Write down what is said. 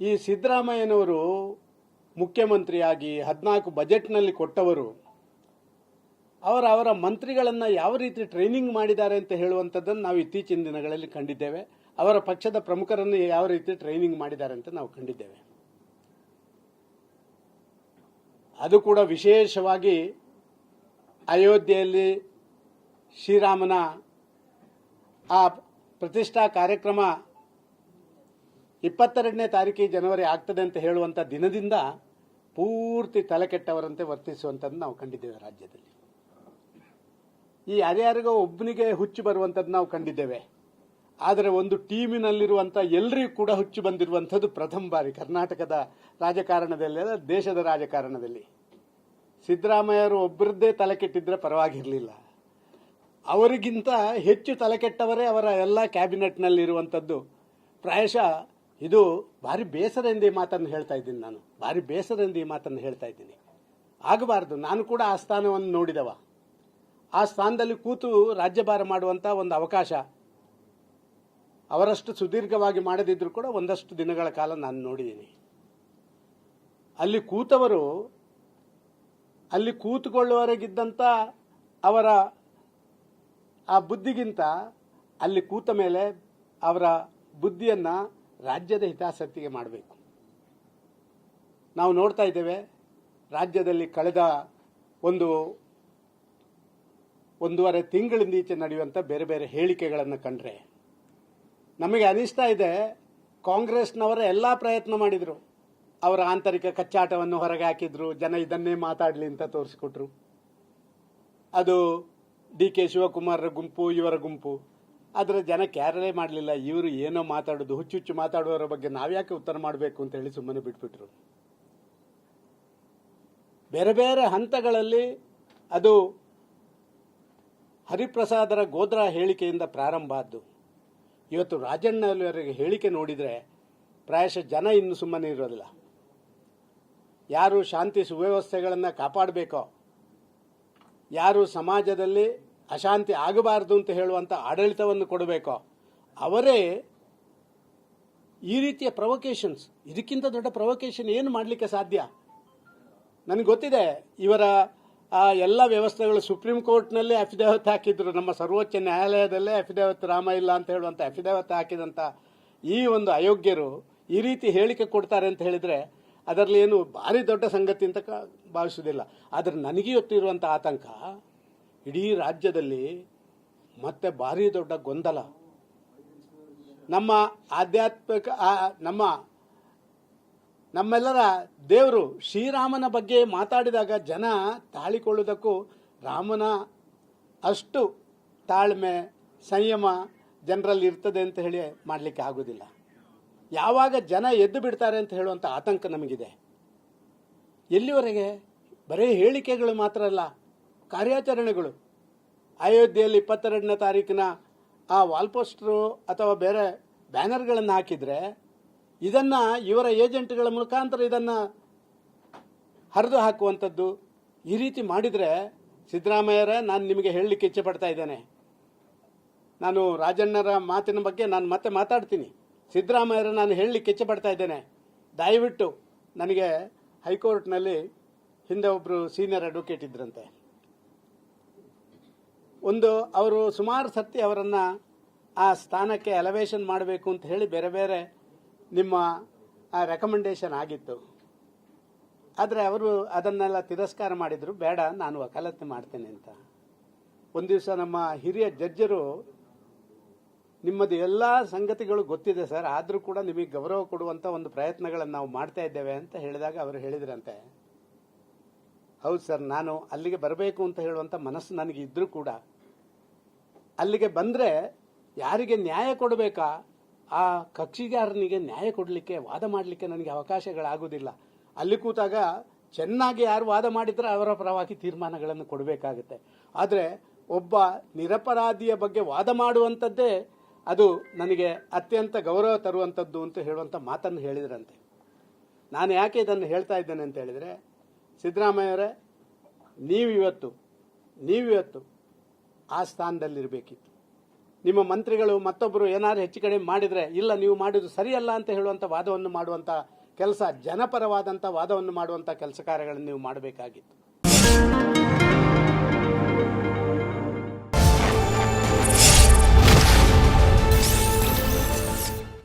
ಈ ಸಿದ್ದರಾಮಯ್ಯನವರು ಮುಖ್ಯಮಂತ್ರಿಯಾಗಿ ಹದಿನಾಲ್ಕು ಬಜೆಟ್ನಲ್ಲಿ ಕೊಟ್ಟವರು, ಅವರ ಅವರ ಮಂತ್ರಿಗಳನ್ನು ಯಾವ ರೀತಿ ಟ್ರೈನಿಂಗ್ ಮಾಡಿದ್ದಾರೆ ಅಂತ ಹೇಳುವಂಥದ್ದನ್ನು ನಾವು ಇತ್ತೀಚಿನ ದಿನಗಳಲ್ಲಿ ಕಂಡಿದ್ದೇವೆ. ಅವರ ಪಕ್ಷದ ಪ್ರಮುಖರನ್ನು ಯಾವ ರೀತಿ ಟ್ರೈನಿಂಗ್ ಮಾಡಿದ್ದಾರೆ ಅಂತ ನಾವು ಕಂಡಿದ್ದೇವೆ. ಅದು ಕೂಡ ವಿಶೇಷವಾಗಿ ಅಯೋಧ್ಯೆಯಲ್ಲಿ ಶ್ರೀರಾಮನ ಆ ಪ್ರತಿಷ್ಠಾ ಕಾರ್ಯಕ್ರಮ ಇಪ್ಪತ್ತೆರಡನೇ ತಾರೀಕಿಗೆ ಜನವರಿ ಆಗ್ತದೆ ಅಂತ ಹೇಳುವಂಥ ದಿನದಿಂದ ಪೂರ್ತಿ ತಲೆಕೆಟ್ಟವರಂತೆ ವರ್ತಿಸುವಂಥದ್ದು ನಾವು ಕಂಡಿದ್ದೇವೆ ರಾಜ್ಯದಲ್ಲಿ. ಈ ಯಾರ್ಯಾರಿಗೋ ಒಬ್ಬನಿಗೆ ಹುಚ್ಚು ಬರುವಂಥದ್ದು ನಾವು ಕಂಡಿದ್ದೇವೆ. ಆದರೆ ಒಂದು ಟೀಮಿನಲ್ಲಿರುವಂಥ ಎಲ್ಲರಿಗೂ ಕೂಡ ಹುಚ್ಚು ಬಂದಿರುವಂಥದ್ದು ಪ್ರಥಮ ಬಾರಿ ಕರ್ನಾಟಕದ ರಾಜಕಾರಣದಲ್ಲಿ ಅಲ್ಲ, ದೇಶದ ರಾಜಕಾರಣದಲ್ಲಿ. ಸಿದ್ದರಾಮಯ್ಯರು ಒಬ್ಬರದ್ದೇ ತಲೆ ಕೆಟ್ಟಿದ್ರೆ ಪರವಾಗಿರಲಿಲ್ಲ. ಅವರಿಗಿಂತ ಹೆಚ್ಚು ತಲೆಕೆಟ್ಟವರೇ ಅವರ ಎಲ್ಲ ಕ್ಯಾಬಿನೆಟ್ನಲ್ಲಿರುವಂಥದ್ದು. ಪ್ರಾಯಶಃ ಇದು ಭಾರಿ ಬೇಸರದಿಂದ ಈ ಮಾತನ್ನು ಹೇಳ್ತಾ ಇದ್ದೀನಿ ನಾನು. ಭಾರಿ ಬೇಸರದಿಂದ ಈ ಮಾತನ್ನು ಹೇಳ್ತಾ ಇದ್ದೀನಿ. ಆಗಬಾರ್ದು. ನಾನು ಕೂಡ ಆ ಸ್ಥಾನವನ್ನು ನೋಡಿದವ. ಆ ಸ್ಥಾನದಲ್ಲಿ ಕೂತು ರಾಜ್ಯಭಾರ ಮಾಡುವಂಥ ಒಂದು ಅವಕಾಶ ಅವರಷ್ಟು ಸುದೀರ್ಘವಾಗಿ ಮಾಡದಿದ್ರು ಕೂಡ ಒಂದಷ್ಟು ದಿನಗಳ ಕಾಲ ನಾನು ನೋಡಿದ್ದೀನಿ. ಅಲ್ಲಿ ಕೂತವರು, ಅಲ್ಲಿ ಕೂತುಕೊಳ್ಳುವವರೆಗಿದ್ದಂಥ ಅವರ ಆ ಬುದ್ಧಿಗಿಂತ ಅಲ್ಲಿ ಕೂತ ಮೇಲೆ ಅವರ ಬುದ್ಧಿಯನ್ನ ರಾಜ್ಯದ ಹಿತಾಸಕ್ತಿಗೆ ಮಾಡಬೇಕು. ನಾವು ನೋಡ್ತಾ ಇದ್ದೇವೆ, ರಾಜ್ಯದಲ್ಲಿ ಕಳೆದ ಒಂದು, ಒಂದೂವರೆ ತಿಂಗಳಿಂದ ಈಚೆ ನಡೆಯುವಂಥ ಬೇರೆ ಬೇರೆ ಹೇಳಿಕೆಗಳನ್ನು ಕಂಡ್ರೆ, ನಮಗೆ ಅನಿಸ್ತಾ ಇದೆ, ಕಾಂಗ್ರೆಸ್ನವರ ಎಲ್ಲ ಪ್ರಯತ್ನ ಮಾಡಿದರು. ಅವರ ಆಂತರಿಕ ಕಚ್ಚಾಟವನ್ನು ಹೊರಗೆ ಹಾಕಿದ್ರು, ಜನ ಇದನ್ನೇ ಮಾತಾಡಲಿ ಅಂತ ತೋರಿಸಿಕೊಟ್ರು. ಅದು ಡಿ ಕೆ ಶಿವಕುಮಾರರ ಗುಂಪು, ಇವರ ಗುಂಪು. ಆದರೆ ಜನ ಕ್ಯಾರಲೇ ಮಾಡಲಿಲ್ಲ. ಇವರು ಏನೋ ಮಾತಾಡೋದು, ಹುಚ್ಚು ಮಾತಾಡುವವರ ಬಗ್ಗೆ ನಾವ್ಯಾಕೆ ಉತ್ತರ ಮಾಡಬೇಕು ಅಂತ ಹೇಳಿ ಸುಮ್ಮನೆ ಬಿಟ್ಬಿಟ್ರು. ಬೇರೆ ಬೇರೆ ಹಂತಗಳಲ್ಲಿ ಅದು ಹರಿಪ್ರಸಾದರ ಗೋದ್ರ ಹೇಳಿಕೆಯಿಂದ ಪ್ರಾರಂಭ ಆದ್ದು. ಇವತ್ತು ರಾಜಣ್ಣವರಿಗೆ ಹೇಳಿಕೆ ನೋಡಿದರೆ ಪ್ರಾಯಶಃ ಜನ ಇನ್ನು ಸುಮ್ಮನೆ ಇರೋದಿಲ್ಲ. ಯಾರು ಶಾಂತಿ ಸುವ್ಯವಸ್ಥೆಗಳನ್ನು ಕಾಪಾಡಬೇಕೋ, ಯಾರು ಸಮಾಜದಲ್ಲಿ ಅಶಾಂತಿ ಆಗಬಾರದು ಅಂತ ಹೇಳುವಂಥ ಆಡಳಿತವನ್ನು ಕೊಡಬೇಕು? ಅವರೇ ಈ ರೀತಿಯ ಪ್ರೊವೊಕೇಶನ್ಸ್ ಇದಕ್ಕಿಂತ ದೊಡ್ಡ ಪ್ರೊವೊಕೇಶನ್ ಏನು ಮಾಡಲಿಕ್ಕೆ ಸಾಧ್ಯ? ನನಗೆ ಗೊತ್ತಿದೆ, ಇವರ, ಆ, ಎಲ್ಲ ವ್ಯವಸ್ಥೆಗಳು ಸುಪ್ರೀಂ ಕೋರ್ಟ್ನಲ್ಲೇ ಅಫಿಡೇವತ್ ಹಾಕಿದ್ರು, ನಮ್ಮ ಸರ್ವೋಚ್ಚ ನ್ಯಾಯಾಲಯದಲ್ಲೇ ಅಫಿಡೇವತ್ ರಾಮ ಇಲ್ಲ ಅಂತ ಹೇಳುವಂಥ ಅಫಿಡೇವತ್ ಹಾಕಿದಂಥ ಈ ಒಂದು ಅಯೋಗ್ಯರು ಈ ರೀತಿ ಹೇಳಿಕೆ ಕೊಡ್ತಾರೆ ಅಂತ ಹೇಳಿದ್ರೆ ಅದರಲ್ಲಿ ಏನು ಭಾರಿ ದೊಡ್ಡ ಸಂಗತಿ ಅಂತ ಭಾವಿಸುವುದಿಲ್ಲ. ಆದರೆ ನನಗೆ ಗೊತ್ತಿರುವಂಥ ಆತಂಕ ಇಡೀ ರಾಜ್ಯದಲ್ಲಿ ಮತ್ತೆ ಭಾರಿ ದೊಡ್ಡ ಗೊಂದಲ. ನಮ್ಮ ಆಧ್ಯಾತ್ಮಿಕ ನಮ್ಮ, ನಮ್ಮೆಲ್ಲರ ದೇವರು ಶ್ರೀರಾಮನ ಬಗ್ಗೆ ಮಾತಾಡಿದಾಗ ಜನ ತಾಳಿಕೊಳ್ಳುವುದಕ್ಕೂ ರಾಮನ ಅಷ್ಟು ತಾಳ್ಮೆ, ಸಂಯಮ ಜನರಲ್ಲಿ ಇರ್ತದೆ ಅಂತ ಹೇಳಿ ಮಾಡಲಿಕ್ಕೆ ಆಗೋದಿಲ್ಲ. ಯಾವಾಗ ಜನ ಎದ್ದು ಬಿಡ್ತಾರೆ ಅಂತ ಹೇಳುವಂಥ ಆತಂಕ ನಮಗಿದೆ. ಎಲ್ಲಿವರೆಗೆ? ಬರೀ ಹೇಳಿಕೆಗಳು ಮಾತ್ರ ಅಲ್ಲ. ಕಾರ್ಯಾಚರಣೆಗಳು. ಅಯೋಧ್ಯೆಯಲ್ಲಿ ಇಪ್ಪತ್ತೆರಡನೇ ತಾರೀಕಿನ ಆ ವಾಲ್ ಪೋಸ್ಟರು ಅಥವಾ ಬೇರೆ ಬ್ಯಾನರ್ಗಳನ್ನು ಹಾಕಿದರೆ ಇದನ್ನು ಇವರ ಏಜೆಂಟ್ಗಳ ಮುಖಾಂತರ ಇದನ್ನು ಹರಿದು ಹಾಕುವಂಥದ್ದು ಈ ರೀತಿ ಮಾಡಿದರೆ ಸಿದ್ದರಾಮಯ್ಯರ, ನಾನು ನಿಮಗೆ ಹೇಳಲಿಕ್ಕೆ ಇಚ್ಛೆ ಪಡ್ತಾ ಇದ್ದೇನೆ. ನಾನು ರಾಜಣ್ಣರ ಮಾತಿನ ಬಗ್ಗೆ ನಾನು ಮತ್ತೆ ಮಾತಾಡ್ತೀನಿ. ಸಿದ್ದರಾಮಯ್ಯರ, ನಾನು ಹೇಳಲಿಕ್ಕೆ ಇಚ್ಛೆ ಪಡ್ತಾ ಇದ್ದೇನೆ. ದಯವಿಟ್ಟು ನನಗೆ ಹೈಕೋರ್ಟ್ನಲ್ಲಿ ಹಿಂದೆ ಒಬ್ಬರು ಸೀನಿಯರ್ ಅಡ್ವೊಕೇಟ್ ಇದ್ರಂತೆ. ಒಂದು, ಅವರು ಸುಮಾರು ಸರ್ತಿ ಅವರನ್ನು ಆ ಸ್ಥಾನಕ್ಕೆ ಎಲವೇಷನ್ ಮಾಡಬೇಕು ಅಂತ ಹೇಳಿ ಬೇರೆ ಬೇರೆ ನಿಮ್ಮ, ಆ ರೆಕಮೆಂಡೇಶನ್ ಆಗಿತ್ತು. ಆದರೆ ಅವರು ಅದನ್ನೆಲ್ಲ ತಿರಸ್ಕಾರ ಮಾಡಿದರು, ಬೇಡ, ನಾನು ವಕಾಲತ್ತು ಮಾಡ್ತೇನೆ ಅಂತ. ಒಂದು ದಿವಸ ನಮ್ಮ ಹಿರಿಯ ಜಡ್ಜರು, ನಿಮ್ಮದು ಎಲ್ಲ ಸಂಗತಿಗಳು ಗೊತ್ತಿದೆ ಸರ್, ಆದರೂ ಕೂಡ ನಿಮಗೆ ಗೌರವ ಕೊಡುವಂಥ ಒಂದು ಪ್ರಯತ್ನಗಳನ್ನು ನಾವು ಮಾಡ್ತಾ ಇದ್ದೇವೆ ಅಂತ ಹೇಳಿದಾಗ ಅವರು ಹೇಳಿದ್ರಂತೆ. ಹೌದು ಸರ್, ನಾನು ಅಲ್ಲಿಗೆ ಬರಬೇಕು ಅಂತ ಹೇಳುವಂಥ ಮನಸ್ಸು ನನಗೆ ಇದ್ರೂ ಕೂಡ, ಅಲ್ಲಿಗೆ ಬಂದರೆ ಯಾರಿಗೆ ನ್ಯಾಯ ಕೊಡಬೇಕಾ? ಆ ಕಕ್ಷಿಗಾರನಿಗೆ ನ್ಯಾಯ ಕೊಡಲಿಕ್ಕೆ, ವಾದ ಮಾಡಲಿಕ್ಕೆ ನನಗೆ ಅವಕಾಶಗಳಾಗುವುದಿಲ್ಲ. ಅಲ್ಲಿ ಕೂತಾಗ ಚೆನ್ನಾಗಿ ಯಾರು ವಾದ ಮಾಡಿದ್ರೆ ಅವರ ಪರವಾಗಿ ತೀರ್ಮಾನಗಳನ್ನು ಕೊಡಬೇಕಾಗುತ್ತೆ. ಆದರೆ ಒಬ್ಬ ನಿರಪರಾಧಿಯ ಬಗ್ಗೆ ವಾದ ಮಾಡುವಂಥದ್ದೇ ಅದು ನನಗೆ ಅತ್ಯಂತ ಗೌರವ ತರುವಂಥದ್ದು ಅಂತ ಹೇಳುವಂಥ ಮಾತನ್ನು ಹೇಳಿದ್ರಂತೆ. ನಾನು ಯಾಕೆ ಇದನ್ನು ಹೇಳ್ತಾ ಇದ್ದೇನೆ ಅಂತ ಹೇಳಿದರೆ ಸಿದ್ದರಾಮಯ್ಯವರೇ, ನೀವಿವತ್ತು ನೀವಿವತ್ತು ಆ ಸ್ಥಾನದಲ್ಲಿರಬೇಕಿತ್ತು. ನಿಮ್ಮ ಮಂತ್ರಿಗಳು ಮತ್ತೊಬ್ಬರು ಏನಾದರೂ ಹೆಚ್ಚು ಕಡಿಮೆ ಮಾಡಿದರೆ, ಇಲ್ಲ, ನೀವು ಮಾಡಿದ್ದು ಸರಿಯಲ್ಲ ಅಂತ ಹೇಳುವಂಥ ವಾದವನ್ನು ಮಾಡುವಂಥ ಕೆಲಸ ಜನಪರವಾದಂಥ ವಾದವನ್ನು ಮಾಡುವಂಥ ಕೆಲಸ ಕಾರ್ಯಗಳನ್ನು ನೀವು ಮಾಡಬೇಕಾಗಿತ್ತು.